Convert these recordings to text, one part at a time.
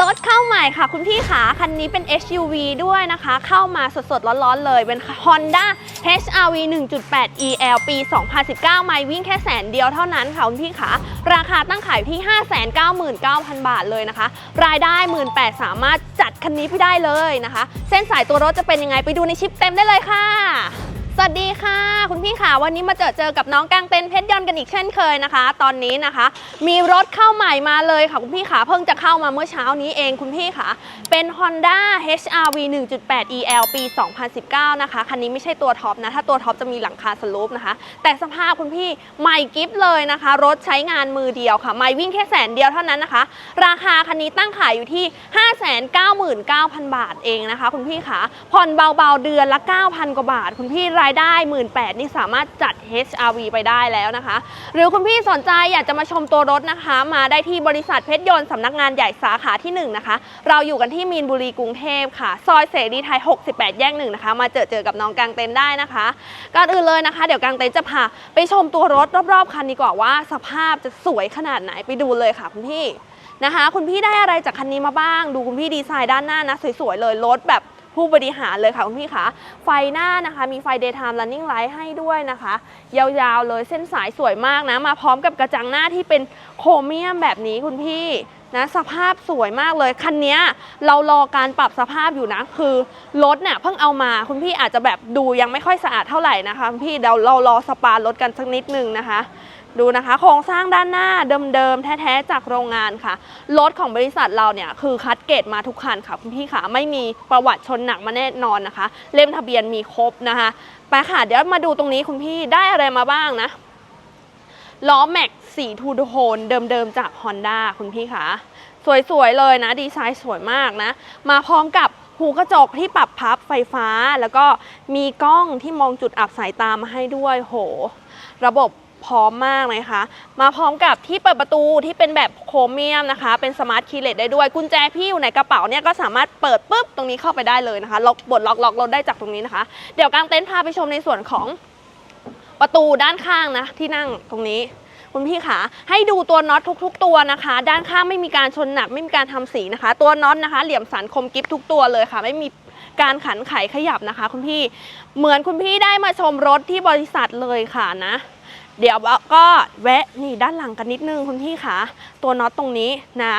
รถเข้าใหม่ค่ะคุณพี่ขาคันนี้เป็น SUV ด้วยนะคะ เข้ามาสดๆ ร้อนๆ เลยเป็น Honda HRV 1.8 EL ปี 2019 ไม่วิ่งแค่แสนเดียวเท่านั้นค่ะคุณพี่ขาราคาตั้งขายอยู่ที่ 599,000 บาทเลยนะคะ รายได้ 18,000สามารถจัดคันนี้พี่ได้เลยนะคะ เส้นสายตัวรถจะเป็นยังไงไปดูในชิปเต็มได้เลยค่ะ สวัสดีค่ะ คุณพี่ค่ะวันนี้มาเจอเจอกับน้องกางเต็นเพชรยนต์กันอีกเช่นเคยนะคะ ตอนนี้นะคะ มีรถเข้าใหม่มาเลยค่ะ คุณพี่ค่ะเพิ่งจะเข้ามาเมื่อเช้านี้เองคุณพี่ค่ะ เป็น Honda HRV 1.8 EL ปี 2019 นะคะคันนี้ไม่ใช่ตัวท็อปนะ ถ้าตัวท็อปจะมีหลังคาสลูปนะคะ แต่สภาพคุณพี่ใหม่กิฟเลยนะคะ รถใช้งานมือเดียวค่ะไม่วิ่งแค่แสนเดียวเท่านั้นนะคะ ราคาคันนี้ตั้งขายอยู่ที่ 599,000 บาทเองนะคะ คุณพี่ค่ะผ่อนเบาๆเดือนละ 9,000 กว่าบาท คุณพี่รายได้ 18,000นี่สามารถจัด HRV ไปได้แล้วนะคะ หรือคุณพี่สนใจอยากจะมาชมตัวรถนะคะ มาได้ที่บริษัทเพชรยนต์สำนักงานใหญ่สาขาที่ 1 นะคะ เราอยู่กันที่มีนบุรีกรุงเทพค่ะ ซอยเสรีไทย 68 แยกหนึ่งนะคะ มาเจอเจอกับน้องกางเต็นได้นะคะก่อนอื่นเลยนะคะ เดี๋ยวกางเต็นจะพาไปชมตัวรถรอบๆคันดีกว่าว่า สภาพจะสวยขนาดไหนไปดูเลยค่ะคุณพี่นะคะ คุณพี่ได้อะไรจากคันนี้มาบ้าง ดูคุณพี่ดีไซน์ด้านหน้านะสวยๆเลยรถแบบ ผู้บริหารเลยค่ะคุณพี่คะไฟหน้านะคะ มีไฟ daytime running light ให้ด้วยนะคะ ยาวๆเลยเส้นสายสวยมากนะ มาพร้อมกับกระจังหน้าที่เป็นโครเมียมแบบนี้คุณพี่นะสภาพสวยมากเลย คันนี้เรารอการปรับสภาพอยู่นะ คือรถเนี่ยเพิ่งเอามาคุณพี่อาจจะแบบดูยังไม่ค่อยสะอาดเท่าไหร่นะคะคุณพี่เดี๋ยวเรารอสปารถกันสักนิดนึงนะคะ ดูนะคะโครงสร้างด้านหน้าเดิมๆ แท้ๆ จากโรงงานค่ะ รถของบริษัทเราเนี่ยคือคัดเกรดมาทุกคันค่ะคุณพี่ค่ะ ไม่มีประวัติชนหนักมาแน่นอนนะคะ เล่มทะเบียนมีครบนะคะไปค่ะ เดี๋ยวมาดูตรงนี้คุณพี่ได้อะไรมาบ้างนะล้อแม็กสีทูโทนเดิมๆ จาก Honda คุณพี่ค่ะ สวยๆ เลยนะ ดีไซน์สวยมากนะ มาพร้อมกับหูกระจกที่ปรับพับไฟฟ้า แล้วก็มีกล้องที่มองจุดอับสายตามาให้ด้วยโห ระบบ พร้อมมากเลยค่ะมาพร้อมกับที่เปิดประตูที่เป็นแบบโครเมียมนะคะ เป็นสมาร์ทคีย์เลสได้ด้วย กุญแจพี่อยู่ในกระเป๋าเนี่ยก็สามารถเปิดปุ๊บตรงนี้เข้าไปได้เลยนะคะล็อกบดล็อกล็อกรถได้จากตรงนี้นะคะ เดี๋ยวกางเต็นท์พาไปชมในส่วนของประตูด้านข้างนะที่นั่งตรงนี้คุณพี่ขาให้ดูตัวน็อตทุก ๆ ตัวนะคะ ด้านข้างไม่มีการชนหนักไม่มีการทำสีนะคะ ตัวน็อตนะคะ เหลี่ยมสันคมกิฟทุกตัวเลยค่ะ ไม่มีการขันไขขยับนะคะ คุณพี่เหมือนคุณพี่ได้มาชมรถที่บริษัทเลยค่ะนะ เดี๋ยวก็แวะนี่ด้านหลังกันนิดนึงคุณพี่คะตัวน็อตตรงนี้นะ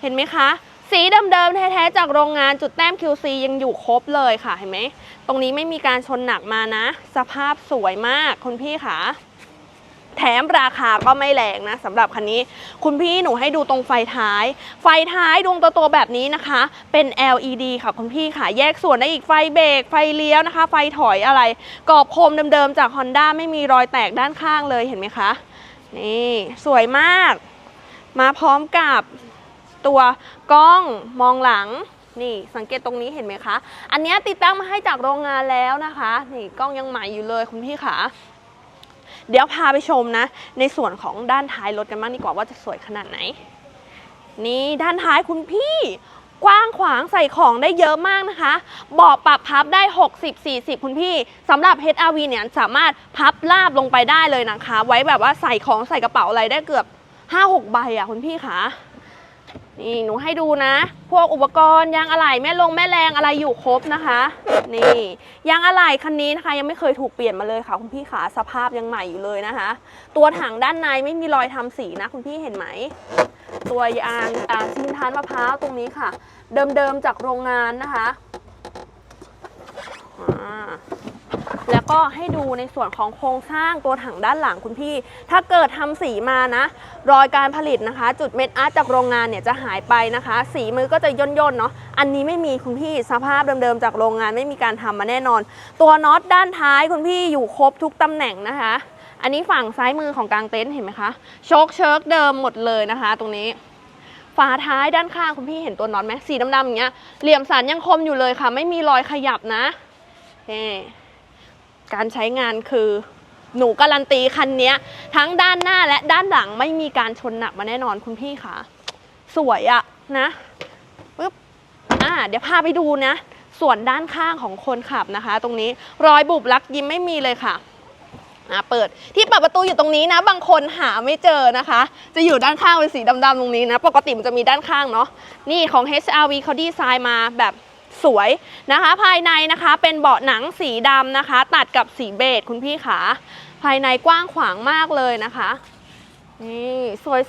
เห็นไหมคะ สีเดิมๆแท้ๆจากโรงงานจุดแต้ม QC ยังอยู่ครบเลยค่ะเห็นไหมตรงนี้ไม่มีการชนหนักมานะ สภาพสวยมากคุณพี่คะ แถมราคาก็ไม่แรงนะสำหรับคันนี้ คุณพี่หนูให้ดูตรงไฟท้าย ไฟท้ายดวงโตๆแบบนี้นะคะ เป็น LED ค่ะคุณพี่ค่ะ แยกส่วนได้อีกไฟเบรกไฟเลี้ยวนะคะ ไฟถอยอะไรกรอบโคมเดิมๆจาก Honda ไม่มีรอยแตกด้านข้างเลยเห็นไหมคะนี่สวยมาก มาพร้อมกับตัวกล้องมองหลังนี่สังเกตตรงนี้เห็นไหมคะ อันนี้ติดตั้งมาให้จากโรงงานแล้วนะคะ นี่กล้องยังใหม่อยู่เลยคุณพี่ขา เดี๋ยวพาไปชมนะ ในส่วนของด้านท้ายรถกันบ้างดีกว่าว่าจะสวยขนาดไหน นี่ด้านท้ายคุณพี่กว้างขวางใส่ของได้เยอะมากนะคะเบาะปรับพับได้ 60 40 คุณพี่สำหรับ HRV เนี่ยสามารถพับลาบลงไปได้เลยนะคะ ไว้แบบว่าใส่ของใส่กระเป๋าอะไรได้เกือบ 5-6 ใบอะคุณพี่คะ นี่หนูให้ดูนะ พวกอุปกรณ์ยางอะไหล่แม่ลงแม่แรงอะไรอยู่ครบนะคะ นี่ยางอะไหล่คันนี้นะคะ ยังไม่เคยถูกเปลี่ยนมาเลยค่ะ คุณพี่ขาสภาพยังใหม่อยู่เลยนะคะ ตัวถังด้านในไม่มีรอยทำสีนะ คุณพี่เห็นไหม ตัวยางอาชิ้นทานมะพร้าวตรงนี้ค่ะ เดิมๆจากโรงงานนะคะอ่า แล้วก็ให้ดูในส่วนของโครงสร้างตัวถังด้านหลังคุณพี่ ถ้าเกิดทำสีมานะ รอยการผลิตนะคะ จุดเม็ดอาร์ตจากโรงงานเนี่ยจะหายไปนะคะ สีมือก็จะย่นๆเนาะอันนี้ไม่มีคุณพี่สภาพเดิมๆจากโรงงานไม่มีการทำมาแน่นอน ตัวน็อตด้านท้ายคุณพี่อยู่ครบทุกตำแหน่งนะคะ อันนี้ฝั่งซ้ายมือของกลางเต็นท์เห็นไหมคะโชคเชิร์กเดิมหมดเลยนะคะ ตรงนี้ฝาท้ายด้านข้างคุณพี่เห็นตัวน็อตไหมสีดำๆอย่างเงี้ยเหลี่ยมสันยังคมอยู่เลยค่ะ ไม่มีรอยขยับนะนี่ การใช้งานคือหนูการันตีคันนี้ทั้งด้านหน้าและด้านหลังไม่มีการชนหนักมาแน่นอนคุณพี่ค่ะ สวยอะนะปึ๊บอ่าเดี๋ยวพาไปดูนะ ส่วนด้านข้างของคนขับนะคะ ตรงนี้รอยบุบลักยิ้มไม่มีเลยค่ะนะเปิดที่เปิดประตูอยู่ตรงนี้นะ บางคนหาไม่เจอนะคะ จะอยู่ด้านข้างเป็นสีดำๆตรงนี้นะ ปกติมันจะมีด้านข้างเนาะนี่ของ HRV เขาดีไซน์มาแบบ สวยนะคะ ภายในนะคะเป็นเบาะหนังสีดำนะคะ ตัดกับสีเบจคุณพี่ขาภายในกว้างขวางมากเลยนะคะนี่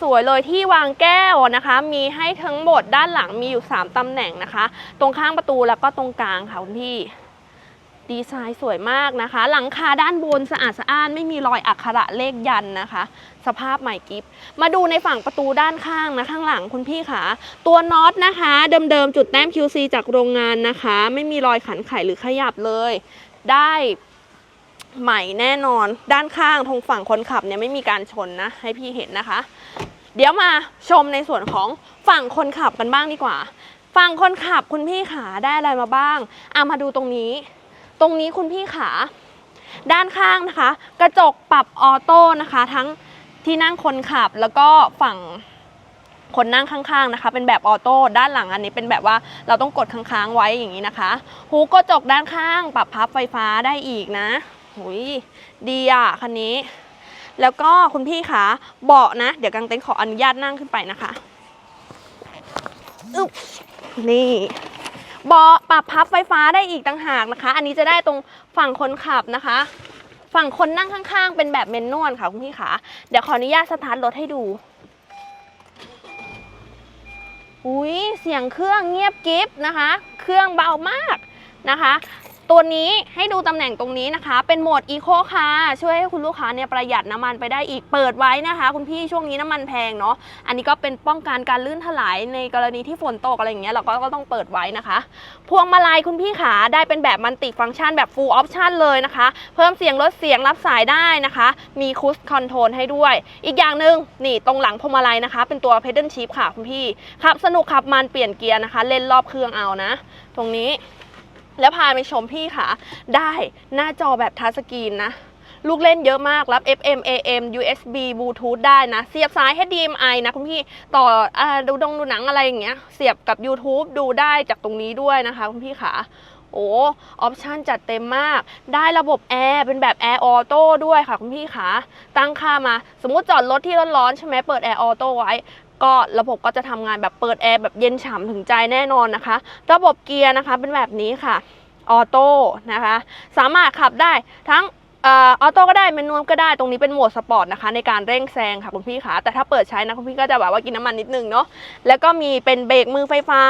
สวยๆเลยที่วางแก้วนะคะ มีให้ทั้งหมดด้านหลังมีอยู่ 3ตำแหน่งนะคะ ตรงข้างประตูแล้วก็ตรงกลางค่ะคุณพี่ดีไซน์สวยมากนะคะ หลังคาด้านบนสะอาดสะอ้านไม่มีรอยอักขระเลขยันนะคะ สภาพใหม่กิฟมาดูในฝั่งประตูด้านข้างนะข้างหลังคุณพี่ขาตัวน็อตนะคะเดิมๆจุดแต้ม QC จากโรงงานนะคะ ไม่มีรอยขันไขหรือขยับเลย ได้ใหม่แน่นอนด้านข้างตรงฝั่งคนขับเนี่ยไม่มีการชนนะ ให้พี่เห็นนะคะ เดี๋ยวมาชมในส่วนของฝั่งคนขับกันบ้างดีกว่า ฝั่งคนขับคุณพี่ขาได้อะไรมาบ้างเอามาดูตรงนี้ ตรงนี้คุณพี่ขา ด้านข้างนะคะ กระจกปรับออโต้นะคะ ทั้ง ที่นั่งคนขับแล้วก็ฝั่งคนนั่งข้างๆนะคะ เป็นแบบออโต้ด้านหลังอันนี้เป็นแบบว่าเราต้องกดค้างๆไว้อย่างนี้นะคะ หูกระจกด้านข้าง ปรับพับไฟฟ้าได้อีกนะหุยดีอะคันนี้ แล้วก็คุณพี่คะเบาะนะ เดี๋ยวกังเต็นท์ขออนุญาตนั่งขึ้นไปนะคะอึ๊บนี่เบาะปรับพับไฟฟ้าได้อีกต่างหากนะคะ อันนี้จะได้ตรงฝั่งคนขับนะคะ ฝั่งคนนั่งข้างๆ เป็นแบบเมนนวลค่ะคุณพี่ขาเดี๋ยวขออนุญาตสตาร์ทรถให้ดูอุ้ยเสียงเครื่องเงียบกริฟนะคะ เครื่องเบามากนะคะ ตัวนี้ให้ดูตำแหน่งตรงนี้นะคะ เป็นโหมดอีโคคาร์ช่วยให้คุณลูกค้าเนี่ยประหยัดน้ำมันไปได้อีกเปิดไว้นะคะ คุณพี่ช่วงนี้น้ำมันแพงเนาะอันนี้ก็เป็นป้องกันการลื่นถลายในกรณีที่ฝนตกอะไรอย่างเงี้ยเราก็ต้องเปิดไว้นะคะ พวงมาลัยคุณพี่ขาได้เป็นแบบมันติฟังก์ชันแบบ full option เลยนะคะ เพิ่มเสียงลดเสียงรับสายได้นะคะ มีคูสคอนโทรลให้ด้วย อีกอย่างหนึ่งนี่ตรงหลังพวงมาลัยนะคะ เป็นตัว pedal shift ค่ะคุณพี่ขับสนุกขับมันเปลี่ยนเกียร์นะคะ เล่นรอบเครื่องเอานะ ตรงนี้ แล้วพาไปชมพี่ค่ะ ได้หน้าจอแบบทัชสกรีนนะลูกเล่นเยอะมากรับ FM AM USB Bluetooth ได้นะ เสียบสาย HDMI นะคุณพี่ต่ออดูดงดูหนังอะไรอย่างเงี้ย เสียบกับ YouTube ดูได้จากตรงนี้ด้วยนะคะคุณพี่ขาโอ้ออปชันจัดเต็มมาก ได้ระบบแอร์เป็นแบบแอร์ออโต้ด้วยค่ะคุณพี่ขาตั้งค่ามา สมมุติจอดรถที่ร้อนๆใช่ไหมเปิดแอร์ออโต้ไว้ ก็ระบบก็จะทำงานแบบเปิดแอร์แบบเย็นฉ่ำถึงใจแน่นอนนะคะ ระบบเกียร์นะคะเป็นแบบนี้ค่ะออโต้นะคะ สามารถขับได้ทั้งออโต้ก็ได้เมนวลก็ได้ตรงนี้เป็นโหมดสปอร์ตนะคะในการเร่งแซงค่ะคุณพี่ขาแต่ถ้าเปิดใช้นะคุณพี่ก็จะแบบว่ากินน้ำมันนิดนึงเนาะแล้วก็มีเป็นเบรกมือไฟฟ้า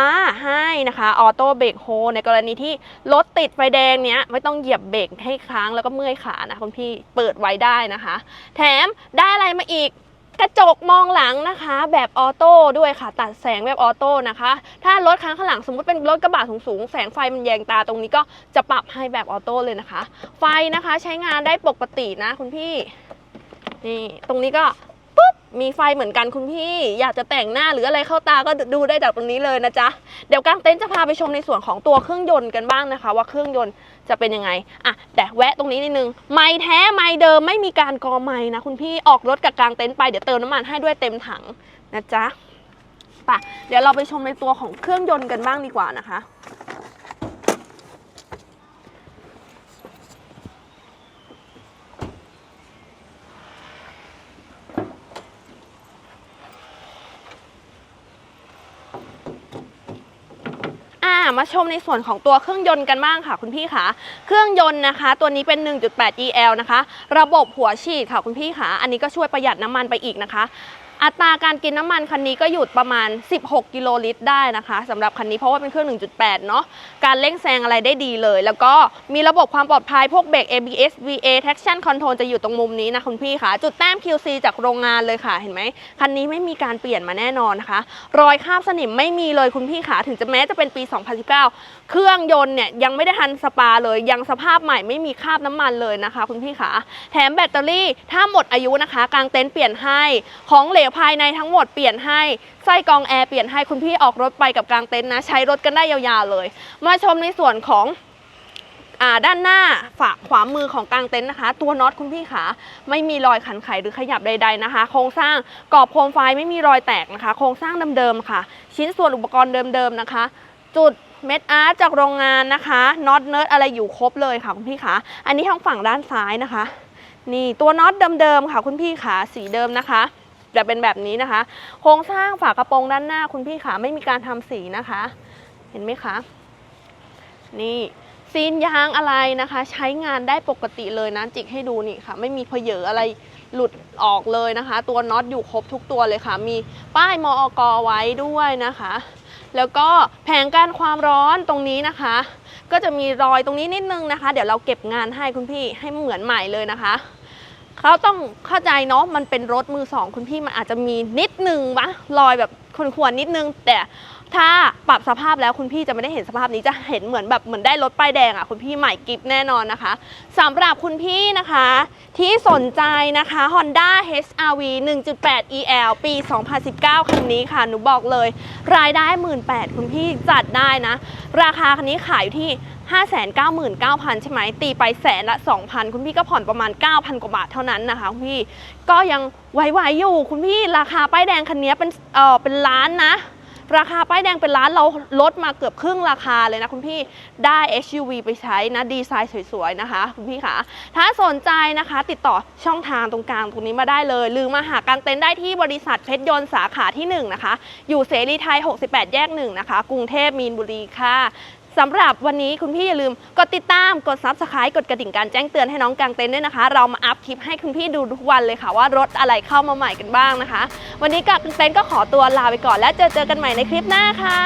ให้นะคะออโต้เบรกโฮในกรณีที่รถติดไฟแดงเนี้ยไม่ต้องเหยียบเบรกให้ค้างแล้วก็เมื่อยขานะคุณพี่เปิดไว้ได้นะคะ แถมได้อะไรมาอีก กระจกมองหลังนะคะ แบบออโต้ด้วยค่ะ ตัดแสงแบบออโต้นะคะ ถ้ารถข้างข้างหลังสมมุติเป็นรถกระบะสูงๆแสงไฟมันแยงตาตรงนี้ก็จะปรับให้แบบออโต้เลยนะคะ ไฟนะคะใช้งานได้ปกตินะคุณพี่นี่ตรงนี้ก็ มีไฟเหมือนกันคุณพี่อยากจะแต่งหน้าหรืออะไรเข้าตาก็ดูได้จากตรงนี้เลยนะจ๊ะ เดี๋ยวกางเต็นท์จะพาไปชมในส่วนของตัวเครื่องยนต์กันบ้างนะคะ ว่าเครื่องยนต์จะเป็นยังไงอะแต่แวะตรงนี้นิดนึงไม่แท้ไม่เดิมไม่มีการกอไม้นะคุณพี่ออกรถกับกางเต็นท์ไปเดี๋ยวเติมน้ำมันให้ด้วยเต็มถังนะจ๊ะไปเดี๋ยวเราไปชมในตัวของเครื่องยนต์กันบ้างดีกว่านะคะ อ่า มาชมในส่วนของตัวเครื่องยนต์กันบ้างค่ะ คุณพี่คะเครื่องยนต์นะคะ ตัวนี้เป็น 1.8 EL นะคะ ระบบหัวฉีดค่ะคุณพี่คะอันนี้ก็ช่วยประหยัดน้ำมันไปอีกนะคะ อัตราการกินน้ำมันคันนี้ก็อยู่ประมาณ 16 กิโลลิตรได้นะคะสำหรับคันนี้เพราะว่าเป็นเครื่อง 1.8 เนาะการเร่งแซงอะไรได้ดีเลย แล้วก็มีระบบความปลอดภัยพวกเบรก ABS VA traction control จะอยู่ตรงมุมนี้นะคุณพี่คะจุดแต้ม QC จากโรงงานเลยค่ะเห็นไหมคันนี้ไม่มีการเปลี่ยนมาแน่นอนนะคะ รอยคราบสนิมไม่มีเลยคุณพี่ขาถึงจะแม้จะเป็นปี 2019 เครื่องยนต์เนี่ยยังไม่ได้ทันสปาเลยยังสภาพใหม่ไม่มีคราบน้ำมันเลยนะคะ คุณพี่ขาแถมแบตเตอรี่ถ้าหมดอายุนะคะกางเต็นท์เปลี่ยนให้ของเหลวภายในทั้งหมดเปลี่ยนให้ไส้กองแอร์เปลี่ยนให้คุณพี่ออกรถไปกับกลางเต็นท์นะ ใช้รถกันได้ยาวๆเลย มาชมในส่วนของอด้านหน้าฝาขวามือของกลางเต็นท์นะคะ ตัวน็อตคุณพี่ขาไม่มีรอยขันไขหรือขยับใด ๆนะคะ โครงสร้างกรอบโคมไฟไม่มีรอยแตกนะคะ โครงสร้างเดิมๆค่ะ ชิ้นส่วนอุปกรณ์เดิมๆนะคะ จุดเม็ดอาร์ตจากโรงงานนะคะน็อตเนิร์ดอะไรอยู่ครบเลยค่ะคุณพี่ขาอันนี้ทางฝั่งด้านซ้ายนะคะ นี่ตัวน็อตเดิมๆค่ะคุณพี่ขาสีเดิมนะคะ จะเป็นแบบนี้นะคะ โครงสร้างฝากระโปรงด้านหน้าคุณพี่ขาไม่มีการทำสีนะคะ เห็นไหมคะ นี่ซีนยางอะไรนะคะ ใช้งานได้ปกติเลยนะจิกให้ดูนี่ค่ะ ไม่มีเพเยออะไรหลุดออกเลยนะคะ ตัวน็อตอยู่ครบทุกตัวเลยค่ะ มีป้ายมอกไว้ด้วยนะคะ แล้วก็แผงการความร้อนตรงนี้นะคะ ก็จะมีรอยตรงนี้นิดนึงนะคะ เดี๋ยวเราเก็บงานให้คุณพี่ให้เหมือนใหม่เลยนะคะ เขาต้องเข้าใจเนาะมันเป็นรถมือสองคุณพี่มันอาจจะมีนิดนึงวะรอยแบบควรๆนิดนึง แต่ถ้าปรับสภาพแล้วคุณพี่จะไม่ได้เห็นสภาพนี้จะเห็นเหมือนแบบเหมือนได้รถป้ายแดงอะ่ะคุณพี่ใหม่กิฟแน่นอนนะคะสำหรับคุณพี่นะคะ ที่สนใจนะคะ Honda HRV 1.8 EL ปี 2019 คันนี้ค่ะ หนูบอกเลย รายได้ 18,000 คุณพี่จัดได้นะ ราคาคันนี้ขายอยู่ที่ 599,000 ใช่ไหมตีไปแสนละ 2,000 คุณพี่ก็ผ่อนประมาณ 9,000 กว่าบาทเท่านั้นนะคะคุณพี่ก็ยังไหวๆอยู่คุณพี่ราคาป้ายแดงคันนี้เป็นเออเป็นล้านนะราคาป้ายแดงเป็นล้านเราลดมาเกือบครึ่งราคาเลยนะคุณพี่ได้ SUV ไปใช้นะดีไซน์สวยๆนะคะ คุณพี่คะถ้าสนใจนะคะ ติดต่อช่องทางตรงกลางตรงนี้มาได้เลย หรือมาหากางเต็นท์ได้ที่บริษัทเพชรยนต์สาขาที่ 1 นะคะ อยู่เสรีไทย 68 แยก 1 นะคะ กรุงเทพมีนบุรีค่ะ สำหรับวันนี้คุณพี่อย่าลืมกดติดตามกดซับสไคร b e กดกระดิ่งการแจ้งเตือนให้น้องกางเต็นท์ด้วยนะคะ เรามาอัพคลิปให้คุณพี่ดูทุกวันเลยค่ะว่ารถอะไรเข้ามาใหม่กันบ้างนะคะ วันนี้กางเต็นท์ก็ขอตัวลาไปก่อน แล้วเจอเจอกันใหม่ในคลิปหน้าค่ะ